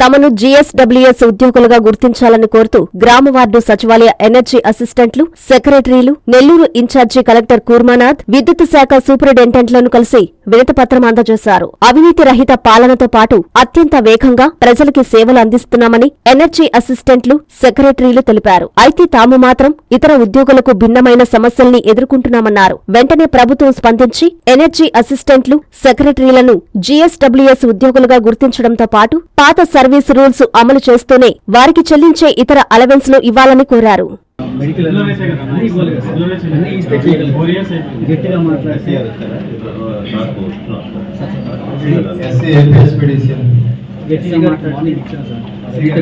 తమను జీఎస్డబ్ల్యూఎస్ ఉద్యోగులుగా గుర్తించాలని కోరుతూ గ్రామ వార్డు సచివాలయ ఎనర్జీ అసిస్టెంట్లు సెక్రటరీలు నెల్లూరు ఇన్ఛార్జి కలెక్టర్ కూర్మానాథ్ విద్యుత్ శాఖ సూపరింటెండెంట్లను కలిసి వినతిపత్రం అందజేశారు. అవినీతి రహిత పాలనతో పాటు అత్యంత వేగంగా ప్రజలకి సేవలు అందిస్తున్నామని ఎనర్జీ అసిస్టెంట్లు సెక్రటరీలు తెలిపారు. అయితే తాము మాత్రం ఇతర ఉద్యోగులకు భిన్నమైన సమస్యల్ని ఎదుర్కొంటున్నామన్నారు. వెంటనే ప్రభుత్వం స్పందించి ఎనర్జీ అసిస్టెంట్లు సెక్రటరీలను జీఎస్డబ్ల్యూఎస్ ఉద్యోగులుగా గుర్తించడంతో పాటు పాత సర్వీస్ రూల్స్ అమలు చేస్తూనే వారికి చెల్లించే ఇతర అలవెన్స్లు ఇవ్వాలని కోరారు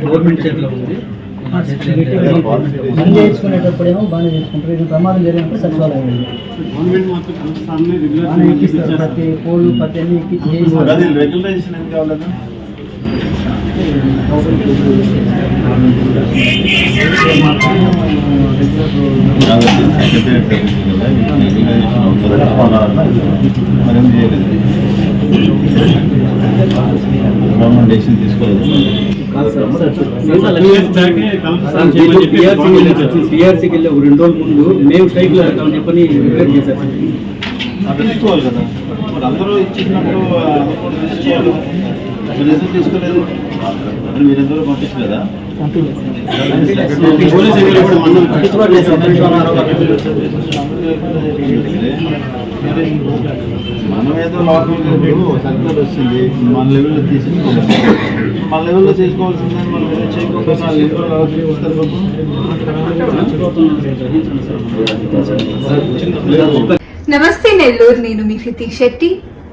గవర్నమెంట్ చేతిలో ఉంది. పని బాగానే చేసుకుంటారు ఇది ప్రమాదం జరిగినప్పుడు సచివాలయం ప్రతి పోలు ప్రతి అన్ని ఎక్కించి చేయిస్తారు. చేయలేదు గవర్నమెంట్ డెసిషన్ తీసుకోలేదు వెళ్ళి ఒక రెండు రోజుల ముందు మేము స్ట్రైక్లో వెళ్తామని చెప్పని రిపేర్ చేశారు తీసుకోవాలి కదా మరి అందరూ ఇచ్చినప్పుడు తీసుకోలేదు మీరందరూ పంపించలేదా మనం ఏదో సర్కులర్ వచ్చింది మన లెవెల్లో తీసుకోవాలి మన లెవెల్లో చేసుకోవాల్సిందని మనం ఏదో చేయకుండా లెవెల్లో నమస్తే నెల్లూరు నేను మీ హితీష్ శెట్టి.